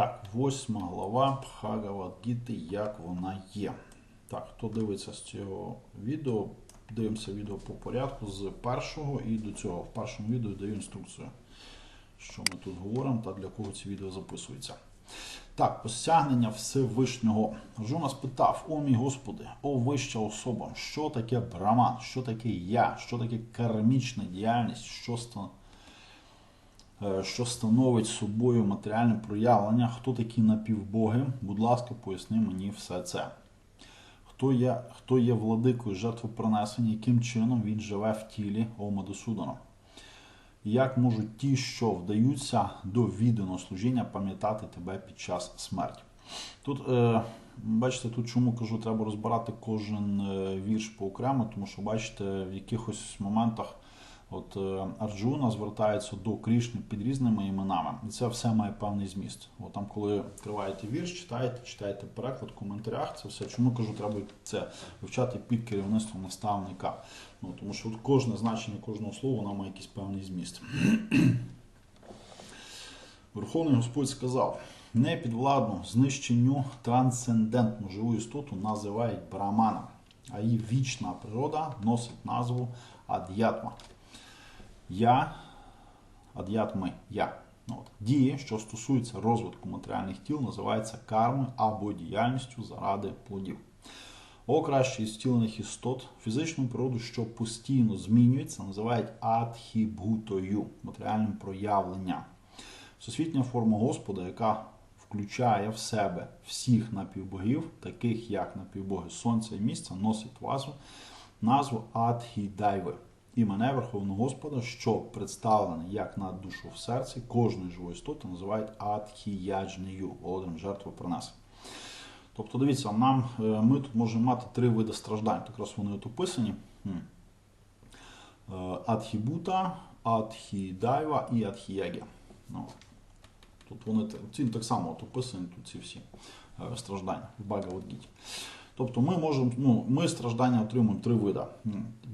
Так, восьма глава Бхагавадгіти, як вона є. Так, хто дивиться з цього відео, дивимося відео по порядку з першого і до цього. В першому відео даю інструкцію, що ми тут говоримо та для кого ці відео записуються. Так, посягнення Всевишнього. Жона спитав: О мій Господи, о вища особа, що таке браман, що таке я, що таке кармічна діяльність, що що становить собою матеріальне проявлення, хто такі напівбоги? Будь ласка, поясни мені все це. Хто є, хто є владикою жертвопринесення, яким чином він живе в тілі о Мадусудана? І Як можуть ті, що вдаються до відданого служіння, пам'ятати тебе під час смерті? Тут, е, бачите, тут чому кажу, треба розбирати кожен е, вірш поокремо, тому що бачите, в якихось моментах от е, Арджуна звертається до Крішни під різними іменами, і це все має певний зміст. От там, коли відкриваєте вірш, читаєте, читаєте переклад в коментарях, це все. Чому кажу, треба це вивчати під керівництвом наставника. Ну, тому що кожне значення кожного слова воно має якийсь певний зміст. Верховний Господь сказав: непідвладну знищенню трансцендентну живу істоту називають браманом, а її вічна природа носить назву ад'ятма. Я, ад'ятми, я. Ну, От. Дії, що стосуються розвитку матеріальних тіл, називаються кармою або діяльністю заради плодів. О краще із втілених істот, фізичну природу, що постійно змінюється, називають адхібутою, матеріальним проявленням. Всесвітня форма Господа, яка включає в себе всіх напівбогів, таких як напівбоги Сонця і місця, носить назву, назву Адхідайви. Імене Верховного Господа, що представлене як на душу в серці, кожної живої істоти називають Адхіяджнею, володарем жертвопринесення. Тобто, дивіться, нам, е, ми тут можемо мати три види страждань. Так раз вони от описані. Е, Адхібута, Адхідайва і Адхіягя. Ну, тут вони так само описані тут ці всі е, страждання в Багавадгіті. Тобто ми можемо, ну, ми страждання отримуємо три види.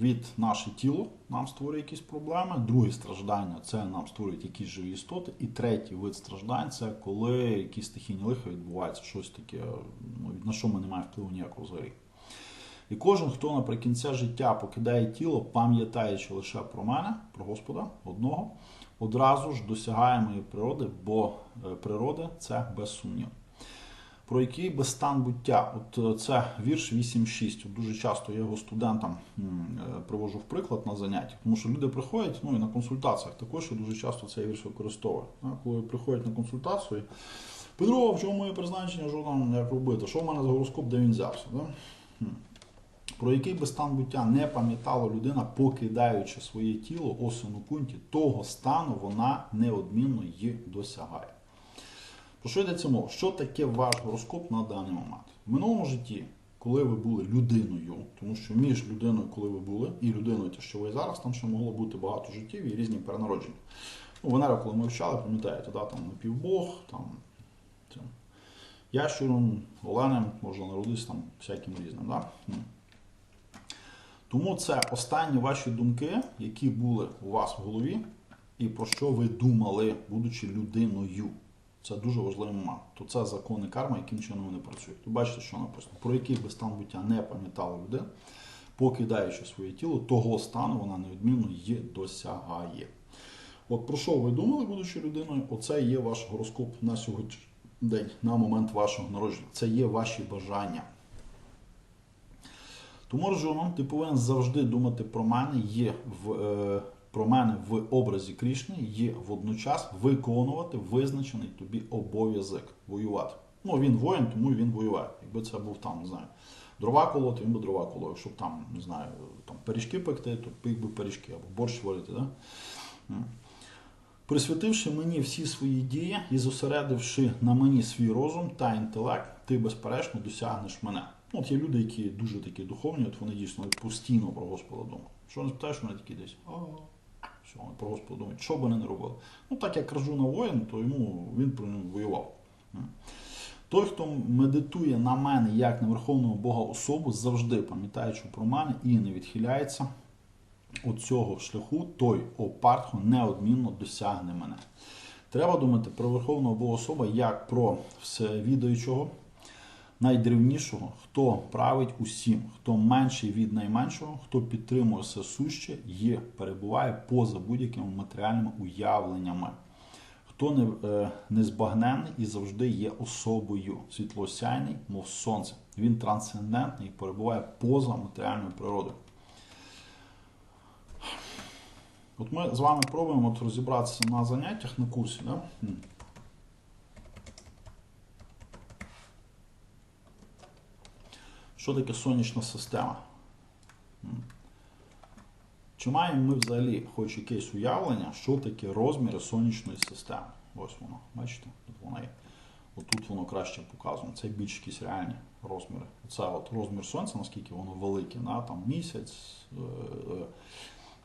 Від наше тіло нам створює якісь проблеми, друге страждання це нам створюють якісь живі істоти. І третій вид страждань це коли якісь стихійні лиха відбуваються, щось таке, ну, на що ми не маємо впливу ніякого взагалі. І кожен, хто наприкінці життя покидає тіло, пам'ятаючи лише про мене, про Господа одного, одразу ж досягає моєї природи, бо е, природа це без сумніву. Про який би стан буття? От е, це вірш 8.6. От Дуже часто я його студентам е, привожу в приклад на заняття, тому що люди приходять, ну і на консультаціях також я дуже часто цей вірш використовую. Коли приходять на консультацію, Петро, в чому моє призначення, що там як робити? Що в мене за гороскоп, де він взявся? Да? Про який би стан буття не пам'ятала людина, покидаючи своє тіло осину кунті, того стану вона неодмінно її досягає. Про що йдеться мова? Що таке ваш гороскоп на даний момент? В минулому житті, коли ви були людиною, тому що між людиною, коли ви були, і людиною, те, що ви зараз, там ще могло бути багато життів і різні перенародження. Ну, Венера, коли ми вчали, пам'ятаєте, да, там напівбог, там це, ящуром, оленем можна народитися там всяким різним. Да? Тому це останні ваші думки, які були у вас в голові, і про що ви думали, будучи людиною. Це дуже важливий момент. То це закони карми, яким чином вони працюють. Ви бачите, що написано, про який би стан буття не пам'ятала людина, покидаючи своє тіло, того стану вона неодмінно її досягає. От про що ви думали, будучи людиною, оце є ваш гороскоп на сьогоднішній день, на момент вашого народження. Це є ваші бажання. Тому, Арджуно, ти повинен завжди думати про мене, є в, е, про мене в образі Крішни, є водночас виконувати визначений тобі обов'язок воювати. Ну, він воїн, тому він воюває. Якби це був там, не знаю, дрова колоти, він би дрова колов. Якщо б там, не знаю, там пиріжки пекти, то пік би пиріжки або борщ варити. Да? Присвятивши мені всі свої дії і зосередивши на мені свій розум та інтелект, ти безперечно досягнеш мене. Ну, От є люди, які дуже такі духовні, от вони дійсно постійно про Господа думають. Що не спитаєш, вони такі десь. «А, Що вони про Господа думають, що б вони не робили. Ну, так як Ражуна воїн, то йому він воював. Той, хто медитує на мене як на Верховного Бога особу, завжди пам'ятаючи про мене і не відхиляється від цього шляху, той опартху неодмінно досягне мене. Треба думати про Верховного Богослова як про всевідаючого, найдревнішого, хто править усім, хто менший від найменшого, хто підтримує все суще, є, перебуває поза будь-якими матеріальними уявленнями. Хто не, е, незбагненний і завжди є особою, світлосяйний, мов сонце. Він трансцендентний і перебуває поза матеріальною природою. От ми з вами пробуємо от розібратися на заняттях на курсі. Да? Що таке сонячна система? Чи маємо ми взагалі хоч якесь уявлення, що таке розміри сонячної системи? Ось воно, бачите? Тут воно є. Отут воно краще показано. Це більш якісь реальні розміри. Це от розмір сонця, наскільки воно велике, да? там місяць, е,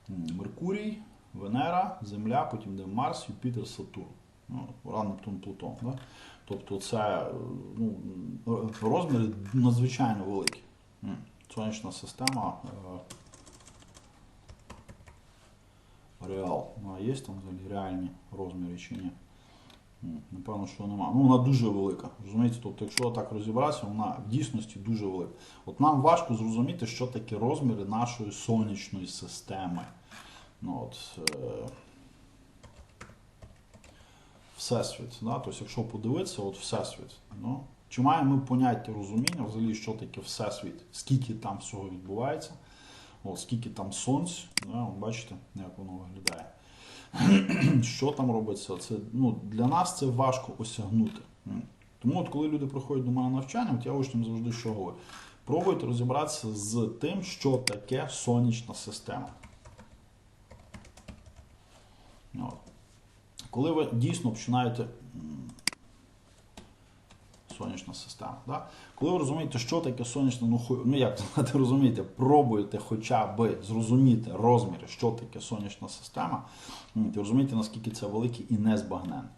е, Меркурій, Венера, Земля, потім де Марс, Юпітер, Сатурн. Ну, Уран, Нептун, Плутон. Да? Тобто це ну, розміри надзвичайно великі. Сонячна система. е, Реал. Ну, а є там реальні розміри чи ні? Напевно, що нема. Ну, вона дуже велика. Розумієте? Тобто, якщо так розібратися, вона в дійсності дуже велика. От нам важко зрозуміти, що таке розміри нашої сонячної системи. Ну, от, е... Всесвіт. Да? Тобто, якщо подивитися, от Всесвіт. Ну, чи маємо ми поняття розуміння, взагалі, що таке Всесвіт, скільки там всього відбувається, от, скільки там сонць, да? от бачите, як воно виглядає. що там робиться, це, ну, для нас це важко осягнути. Тому, от, коли люди приходять до мене навчання, от я учням завжди що говорю. Пробуйте розібратися з тим, що таке сонячна система. От. Коли ви дійсно починаєте. Сонячна система. Да? Коли ви розумієте, що таке сонячна, ну, хо- ну як сказати, розумієте, пробуєте хоча б зрозуміти розміри, що таке сонячна система, то розумієте, наскільки це велике і незбагненне.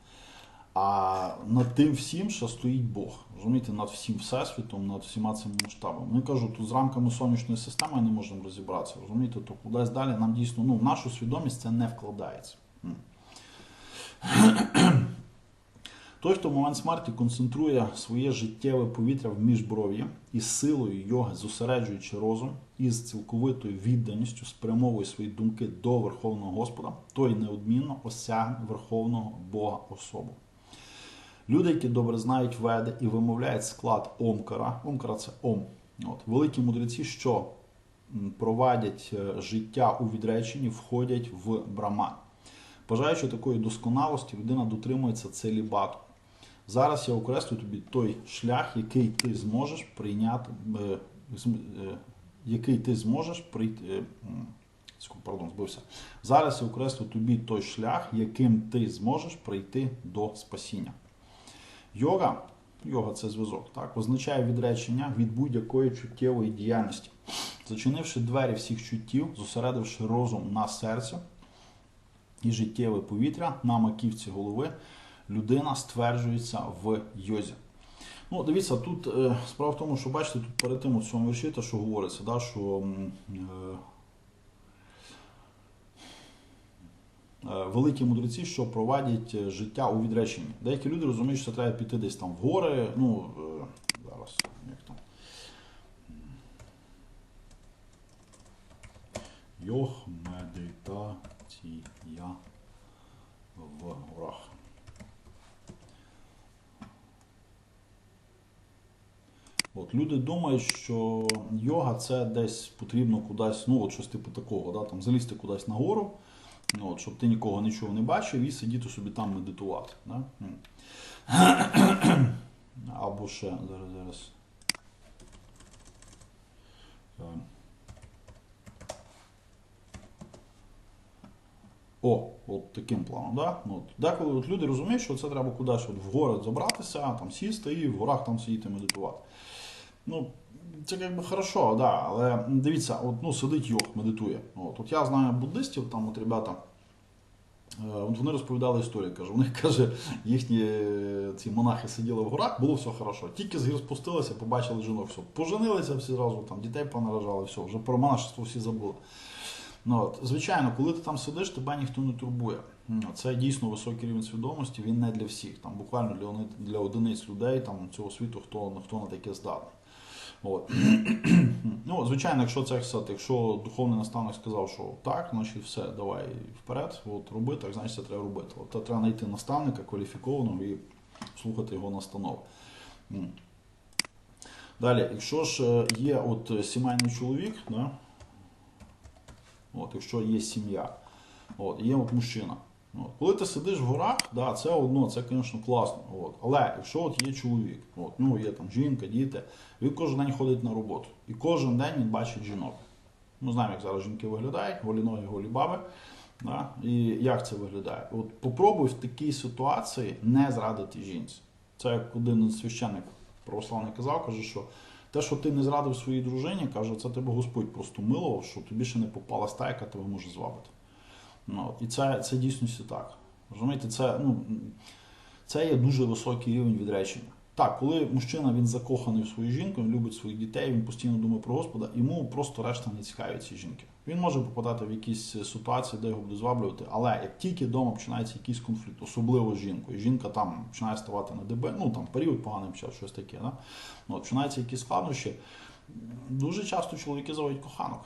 А над тим всім ще стоїть Бог. Розумієте, над всім всесвітом, над всіма цими масштабами. Ну, я кажу, тут з рамками сонячної системи не можемо розібратися. Розумієте, то кудись далі нам дійсно ну, в нашу свідомість це не вкладається. Той, хто в момент смерті концентрує своє життєве повітря в міжбров'ї і силою йоги, зосереджуючи розум і з цілковитою відданістю спрямовує свої думки до Верховного Господа, той неодмінно осягне Верховного Бога особу. Люди, які добре знають веди і вимовляють склад Омкара, Омкара це Ом. От, великі мудреці, що провадять е, життя у відреченні, входять в браман. Бажаючи такої досконалості, людина дотримується целібату. Зараз я окреслю тобі той шлях, який ти зможеш прийняти, е, е, який ти зможеш прийти. е, Пардон, збився. Зараз я окреслю тобі той шлях, яким ти зможеш прийти до спасіння. Йога, йога це зв'язок, так, означає відречення від будь-якої чуттєвої діяльності. Зачинивши двері всіх чуттів, зосередивши розум на серці, і життєве повітря на маківці голови, людина стверджується в йозі. Ну, дивіться, тут е, справа в тому, що бачите, тут перед тим у цьому вірші, те, що говориться, да, що е, е, великі мудреці, що провадять е, життя у відреченні. Деякі люди розуміють, що треба піти десь там в гори, ну, е, зараз, як там. Йог медитація в горах. От люди думають, що йога це десь потрібно кудись, ну от щось типу такого, да, там залізти кудись на гору, ну, от, щоб ти нікого нічого не бачив і сидіти собі там медитувати. Да? Або ще зараз зараз. О, от таким планом. Да? Ну, От. Деколи от люди розуміють, що це треба кудись от в гори забратися, там сісти і в горах там сидіти медитувати. Ну, це якби хорошо, да, але дивіться, от, ну, сидить йог, медитує. От, от я знаю буддистів, там от ребята, е, вони розповідали історію, каже, них каже, їхні е, ці монахи сиділи в горах, було все хорошо. Тільки з гір спустилися, побачили жінок, все, поженилися всі зразу, там, дітей понаражали, все, вже про монашество всі забули. Ну, от, звичайно, коли ти там сидиш, тебе ніхто не турбує. це дійсно високий рівень свідомості, він не для всіх. Там буквально для, для одиниць людей там, цього світу, хто, хто на таке здатний. От. ну, звичайно, якщо це сказати, якщо духовний наставник сказав, що так, значить все, давай вперед, от, роби, так значить це треба робити. От, треба знайти наставника кваліфікованого і слухати його настанов. Далі, якщо ж е, є от сімейний чоловік, да, от, якщо є сім'я, от, є от мужчина. От. Коли ти сидиш в горах, да, це одно, це, звісно, класно. От. Але якщо от є чоловік, от, ну, є там жінка, діти, він кожен день ходить на роботу. І кожен день він бачить жінок. Ми знаємо, як зараз жінки виглядають, голі ноги, голі баби. Да? І як це виглядає? От попробуй в такій ситуації не зрадити жінці. Це як один священник православний казав, каже, що те, що ти не зрадив своїй дружині, каже, це тебе Господь просто милував, що тобі ще не попала ста, яка тебе може звабити. Ну, і це, це дійсності так. Розумієте, це, ну, це є дуже високий рівень відречення. Так, коли мужчина він закоханий в свою жінку, він любить своїх дітей, він постійно думає про Господа, йому просто решта не цікаві ці жінки. Він може попадати в якісь ситуації, де його буде зваблювати, але як тільки вдома починається якийсь конфлікт, особливо з жінкою, жінка там починає ставати на ДБ, ну там період поганий почав, щось таке, да? ну, починаються якісь складнощі. Дуже часто чоловіки заводять коханок.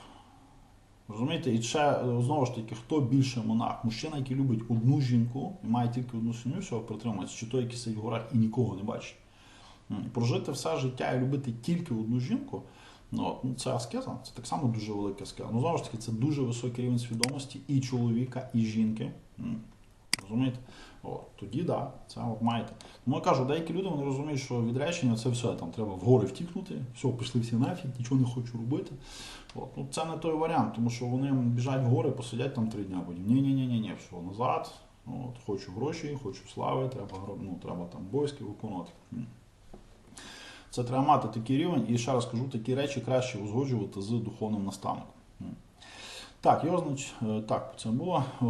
Розумієте, і ще е, знову ж таки, хто більше монах? Мужчина, який любить одну жінку і має тільки одну сім'ю, всього притримується, чи той, який сидить в горах і нікого не бачить. Прожити все життя і любити тільки одну жінку, ну, ну, це аскеза, це так само дуже велика аскеза. Ну, знову ж таки, це дуже високий рівень свідомості і чоловіка, і жінки. Розумієте? От, тоді да, це от маєте. Тому я кажу, деякі люди вони розуміють, що відречення це все, там треба в гори втікнути, все, пішли всі нафіг, нічого не хочу робити. От. Ну, це не той варіант, тому що вони біжать в гори, посидять там три дня, потім ні ні все, назад. От, хочу гроші, хочу слави, треба, ну, треба там обов'язки виконувати. Це треба мати такий рівень, і ще раз кажу, такі речі краще узгоджувати з духовним наставником. Так, і означ, е, так, це було. Е,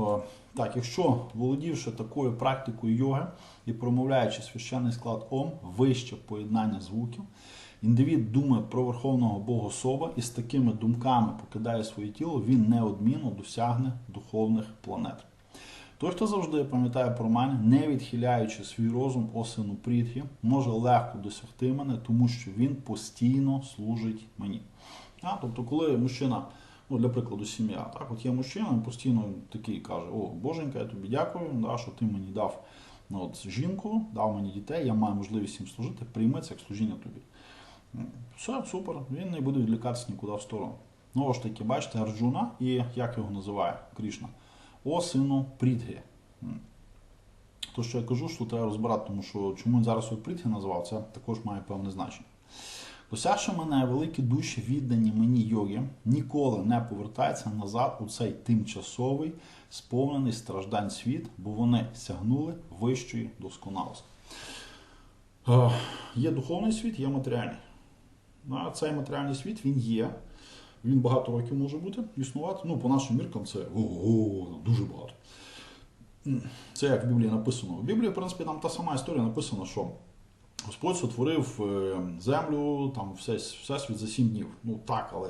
Так, якщо володівши такою практикою йоги і промовляючи священний склад Ом, вище поєднання звуків, індивід думає про Верховного Бога Соба і з такими думками покидає своє тіло, він неодмінно досягне духовних планет. Той, хто завжди пам'ятає про мене, не відхиляючи свій розум осину прітхи, може легко досягти мене, тому що він постійно служить мені. А, тобто, коли мужчина, ну для прикладу, сім'я, так, от є мужчина, він постійно такий каже: О, Боженька, я тобі дякую, да, що ти мені дав ну, от, жінку, дав мені дітей, я маю можливість їм служити, прийми це як служіння тобі. Все, супер, він не буде відлікатися нікуди в сторону. Знову ж таки, бачите, Арджуна і як його називає Крішна. О сину Прітги. То, що я кажу, що треба розбирати, тому що чому він зараз його Прітги назвав, це також має певне значення. Досягши мене великі душі, віддані мені йоги, ніколи не повертаються назад у цей тимчасовий, сповнений страждань світ, бо вони сягнули вищої досконалості. Е, Є духовний світ, є матеріальний. А цей матеріальний світ він є. Він багато років може бути, існувати. Ну, по нашим міркам, це ого, дуже багато. Це як в Біблії написано. В Біблії, в принципі, там та сама історія написана, що Господь сотворив е, землю, там все, всесвіт за 7 днів. Ну так, але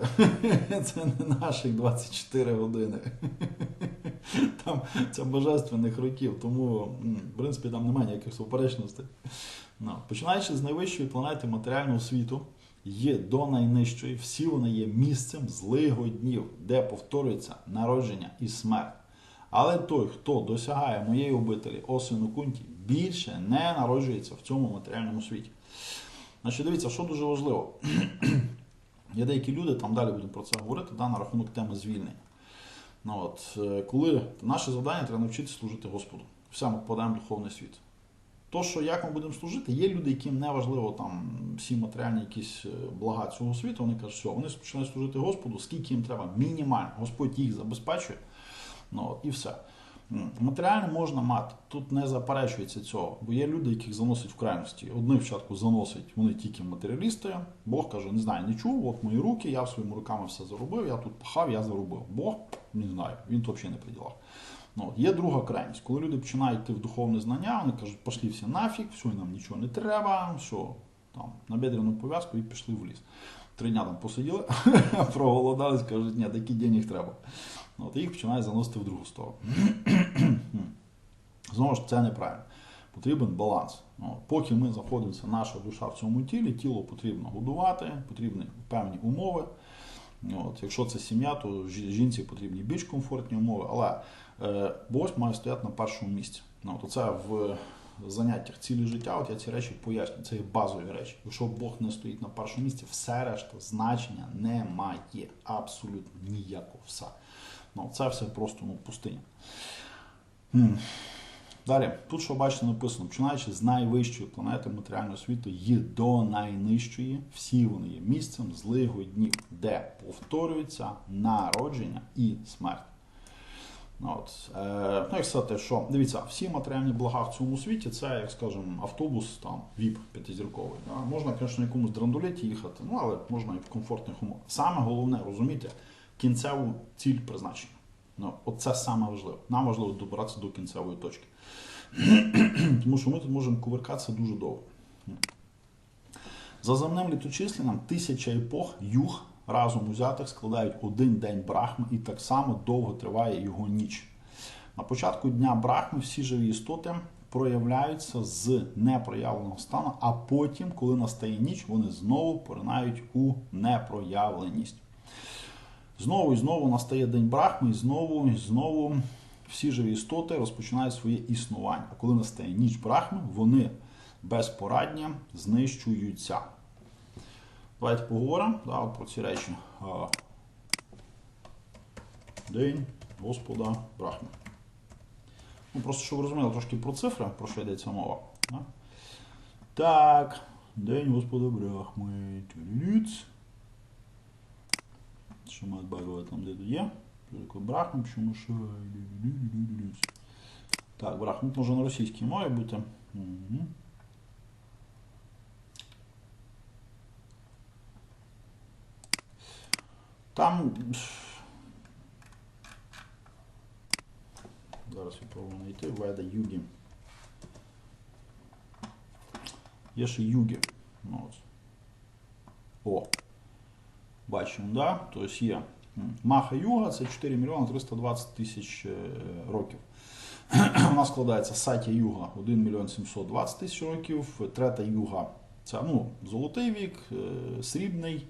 це не наших 24 години. Там це божественних років, тому в принципі там немає ніяких суперечностей. Починаючи з найвищої планети матеріального світу, є до найнижчої, всі вони є місцем злих днів, де повторюється народження і смерть. Але той, хто досягає моєї обителі осину кунті, більше не народжується в цьому матеріальному світі. Значить, дивіться, що дуже важливо. Є деякі люди, там далі будемо про це говорити, да, на рахунок теми звільнення. Ну, от, е, коли наше завдання треба навчитися служити Господу. Все, ми попадаємо в духовний світ. То, що як ми будемо служити, є люди, яким не важливо там всі матеріальні якісь е, блага цього світу, вони кажуть, все, вони починають служити Господу, скільки їм треба, мінімально. Господь їх забезпечує. Ну, і все. Матеріально можна мати, тут не заперечується цього, бо є люди, яких заносить в крайності. Одних спочатку заносить, вони тільки матеріалісти. Бог каже, не знаю, не чув, от мої руки, я своїми руками все заробив, я тут пахав, я заробив. Бог не знаю, він тут взагалі не при ділах. Ну, є друга крайність. Коли люди починають йти в духовне знання, вони кажуть, пошли всі нафіг, все, нам нічого не треба, все, там, на бедрену пов'язку і пішли в ліс. Три дня там посиділи, проголодались, кажуть, ні, такі денег треба. Ну, От їх починає заносити в другу сторону. Знову ж це неправильно. Потрібен баланс. Ну, поки ми знаходимося, наша душа в цьому тілі, тіло потрібно годувати, потрібні певні умови. От, якщо це сім'я, то жінці потрібні більш комфортні умови, але е, Бог має стояти на першому місці. Ну, от це в заняттях цілі життя, от я ці речі пояснюю, це є базові речі. Якщо Бог не стоїть на першому місці, все решта значення немає. Абсолютно ніякого все. Ну, це все просто ну, пустиня. Далі, тут що бачите, написано, починаючи з найвищої планети матеріального світу і до найнижчої, всі вони є місцем злих днів, де повторюється народження і смерть. От, е, ну, як сказати, що дивіться, всі матеріальні блага в цьому світі це, як скажемо, автобус там ВІП п'ятизірковий. Да? Можна, звісно, якомусь драндулеті їхати, ну але можна і в комфортних умовах. Саме головне розуміти кінцеву ціль призначення. Ну, от це саме важливо. Нам важливо добиратися до кінцевої точки. Тому що ми тут можемо кувиркатися дуже довго. За земним літочисленням тисяча епох юг разом узятих складають один день Брахми, і так само довго триває його ніч. На початку дня Брахми всі живі істоти проявляються з непроявленого стану, а потім, коли настає ніч, вони знову поринають у непроявленість. Знову і знову настає день Брахми, і знову і знову всі живі істоти розпочинають своє існування. А коли настає ніч Брахми, вони безпорадні знищуються. Давайте поговоримо да, от про ці речі. День Господа Брахми. Ну, просто щоб ви розуміли трошки про цифри, про що йдеться мова. Да? Так, День Господа Брахми. Тюрюц. Шимат Бхагава там де є. Що Брахма, чому що. Так, Брахма може на російській мові бути. Угу. Там. Зараз я пробую знайти Веда Югі. Є ще Югі. Ну. О. Бачимо, да? Тобто є Маха Юга це 4 мільйони 320 тисяч е, років. Вона складається Сатя Юга 1 мільйон 720 тисяч років. Трета Юга це ну, золотий вік, е, срібний,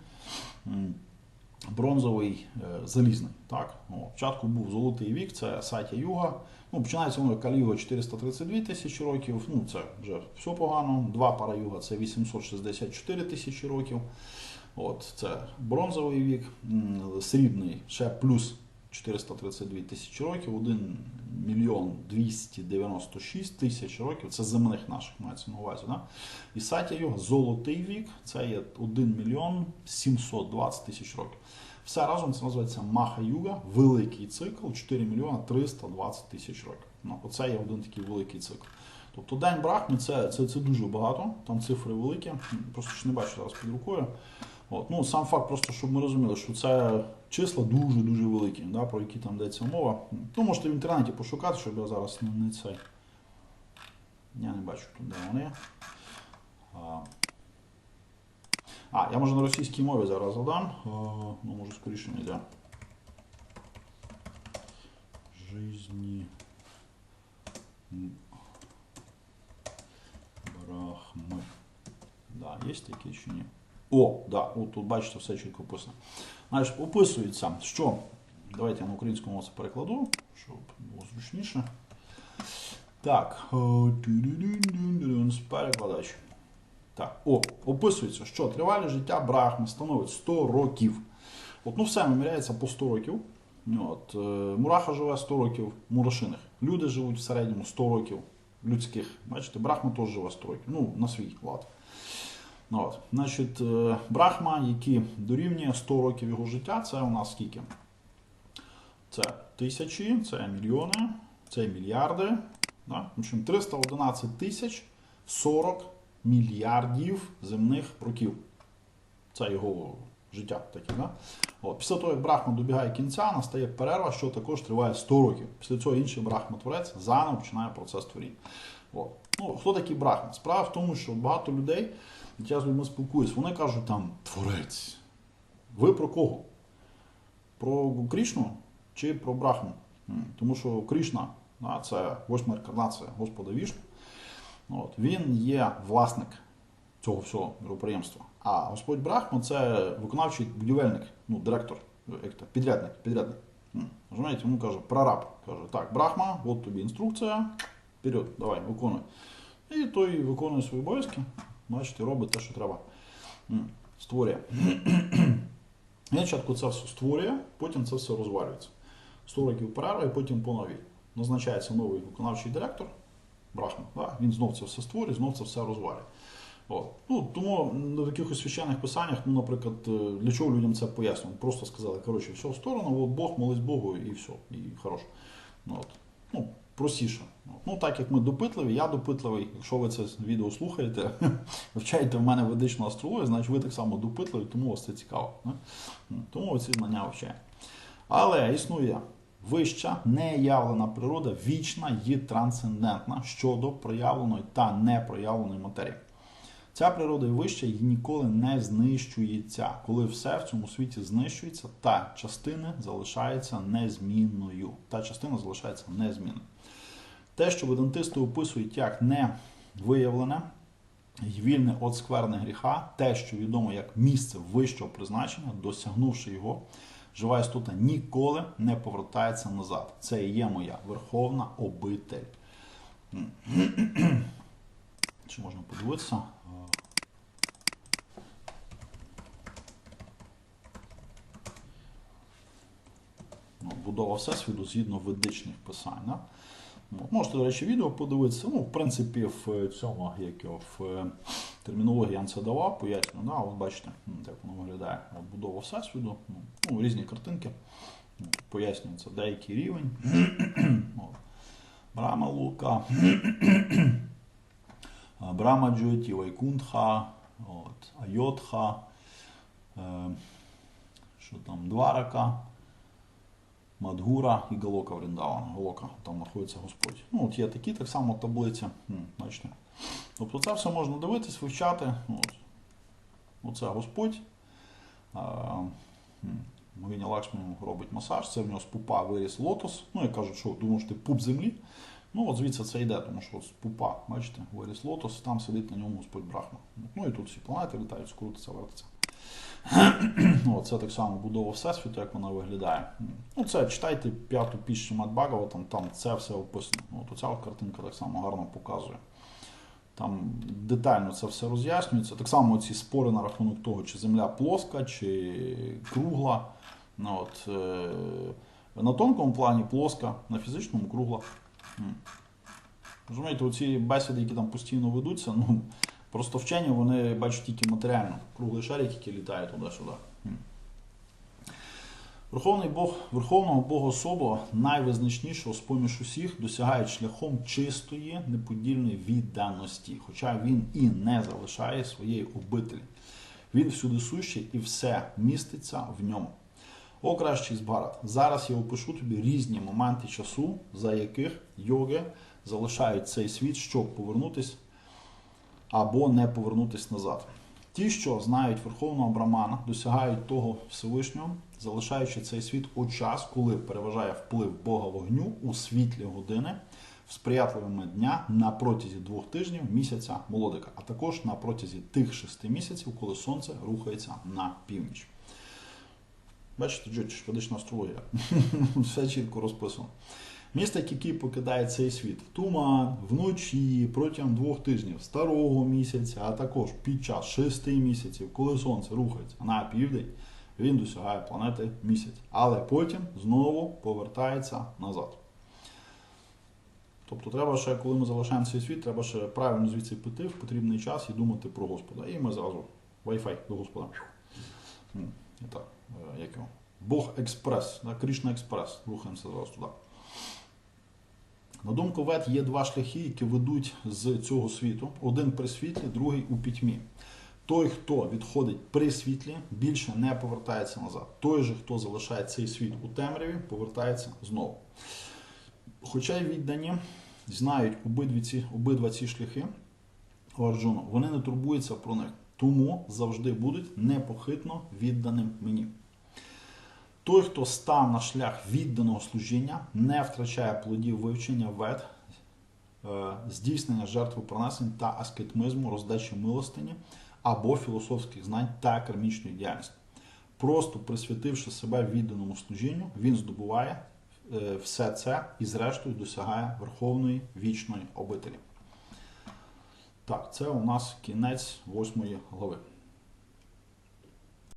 бронзовий, е, залізний. Так? Спочатку був золотий вік, це Сатя Юга. Ну, починається воно Каліга 432 тисячі років. Ну, це вже все погано. Два пара юга це 864 тисячі років. От, це бронзовий вік, срібний ще плюс 432 тисячі років, 1 мільйон 296 тисяч років, це земних наших мається на увазі. Да? І сатя його золотий вік, це є 1 мільйон 720 тисяч років. Все разом це називається Маха Юга, великий цикл, 4 мільйона 320 тисяч років. Ну, оце є один такий великий цикл. Тобто день Брахми це, це, це дуже багато, там цифри великі, просто ще не бачу зараз під рукою. От. Ну, сам факт, просто щоб ми розуміли, що це числа дуже-дуже великі, да, про які там йдеться мова. Ну, можете в інтернеті пошукати, щоб я зараз не, не цей. Я не бачу тут, де вони. А, а я може на російській мові зараз задам. А, ну, може, скоріше не йде. Жизні. м, Брахми. Да, є такі чи ні? О, да, от тут бачите, все чітко описано. Значить, описується, що. Давайте я на українську мову це перекладу, щоб було зручніше. Так. з перекладач. Так, о, описується, що тривалість життя Брахми становить 100 років. От, ну все виміряється по 100 років. От, е, Мураха живе 100 років мурашиних. Люди живуть в середньому 100 років людських. Бачите, Брахма теж живе 100 років. Ну, на свій лад. Ну, От. Значить, е, Брахма, який дорівнює 100 років його життя, це у нас скільки? Це тисячі, це мільйони, це мільярди. Да? В общем, 311 тисяч 40 мільярдів земних років. Це його життя таке. Да? От. Після того, як Брахма добігає кінця, настає перерва, що також триває 100 років. Після цього інший Брахма-творець заново починає процес творіння. От. Ну, хто такий Брахма? Справа в тому, що багато людей, я з людьми спілкуюсь, вони кажуть там творець. Ви про кого? Про Крішну чи про Брахму? Тому що Кришна Да, це восьма інкарнація Господа Вішну. От, він є власник цього всього міроприємства. А Господь Брахма це виконавчий будівельник, ну, директор, підрядник, підрядник. Розумієте, йому каже, прораб. Каже, так, Брахма, от тобі інструкція, вперед, давай, виконуй. І той виконує свої обов'язки, бачите, робить те, що треба. Створює. Він спочатку це все створює, потім це все розвалюється. 100 років перерва і потім по новій. Назначається новий виконавчий директор, Брахма, да? він знов це все створює, знов це все розвалює. От. Ну, тому в якихось священних писаннях, ну, наприклад, е, для чого людям це пояснювати? Просто сказали, коротше, все в сторону, от Бог, молись Богу, і все, і хорош. От. Ну, простіше. Ну, так як ми допитливі, я допитливий. Якщо ви це відео слухаєте, вивчаєте в мене ведичну астрологію, значить ви так само допитливі, тому вас це цікаво. Тому ви ці знання вивчаєте. Але існує вища, неявлена природа, вічна і трансцендентна щодо проявленої та непроявленої матерії. Ця природа і вища і ніколи не знищується. Коли все в цьому світі знищується, та частина залишається незмінною. Та частина залишається незмінною. Те, що ведантисти описують як невиявлене і вільне від скверни гріха, те, що відомо як місце вищого призначення, досягнувши його, жива істота ніколи не повертається назад. Це і є моя верховна обитель. Чи можна подивитися? Ну, Будова Всесвіту згідно ведичних писань. Да? Ну, Можете, до речі, відео подивитися. Ну, в принципі, в цьому, як його, в е, термінології давав, поясню. Да? От бачите, як воно виглядає. Будова Всесвіту, ну, ну, різні картинки. Ну, Пояснюється деякий рівень. Брама Лука. Брама Джоті, Вайкунтха, Айотха, е, що там, Дварака, Мадгура і Галока Вріндавана. Галока, там знаходиться Господь. Ну, от є такі так само таблиці. Бачите. Тобто це все можна дивитись, вивчати. От. Оце Господь. Могиня Лакшмі робить масаж, це в нього з пупа виріс лотос. Ну, як кажуть, що думаю, що ти пуп землі. Ну, от звідси це йде, тому що з пупа, бачите, виріс лотос, там сидить на ньому Господь Брахма. Ну і тут всі планети літають, скрутиться, вертиться. Це так само будова Всесвіту, як вона виглядає. Ну, це читайте п'яту піщу Мадбагова, там, там це все описано. Ну, От оця картинка так само гарно показує. Там детально це все роз'яснюється. Так само ці спори на рахунок того, чи земля плоска, чи кругла. Ну, от, е, на тонкому плані плоска, на фізичному кругла. Розумієте, оці бесіди, які там постійно ведуться, ну, просто вчені вони бачать тільки матеріально. Круглий шарик, який літає туди-сюди. Верховний Бог, Верховного Богособа, найвизначнішого з поміж усіх, досягають шляхом чистої, неподільної відданості, хоча він і не залишає своєї обителі. Він всюди сущий і все міститься в ньому. О, кращий Збарат, зараз я опишу тобі різні моменти часу, за яких йоги залишають цей світ, щоб повернутись або не повернутись назад. Ті, що знають Верховного Брамана, досягають того Всевишнього, залишаючи цей світ у час, коли переважає вплив Бога вогню у світлі години, в сприятливими дня на протязі двох тижнів місяця молодика, а також на протязі тих шести місяців, коли сонце рухається на північ. Бачите, Джоч, ведична астрологія. Все чітко розписано. Містик, який покидає цей світ, в туман, вночі, протягом двох тижнів старого місяця, а також під час шести місяців, коли сонце рухається на південь, він досягає планети місяць. Але потім знову повертається назад. Тобто, треба ще, коли ми залишаємо цей світ, треба ще правильно звідси піти в потрібний час і думати про Господа. І ми зразу Wi-Fi до Господа. Так, е, як його? Бог Експрес, да, Кришна Експрес. Рухаємося зараз туди. На думку Вет, є два шляхи, які ведуть з цього світу: один при світлі, другий у пітьмі. Той, хто відходить при світлі, більше не повертається назад. Той же, хто залишає цей світ у темряві, повертається знову. Хоча й віддані знають обидві ці, обидва ці шляхи Арджуну, вони не турбуються про них, тому завжди будуть непохитно відданим мені. Той, хто став на шлях відданого служіння, не втрачає плодів вивчення вед, е, здійснення жертвопринесень та аскетизму, роздачі милостині або філософських знань та кармічної діяльності. Просто присвятивши себе відданому служінню, він здобуває е, все це і, зрештою, досягає верховної вічної обителі. Так, це у нас кінець восьмої глави.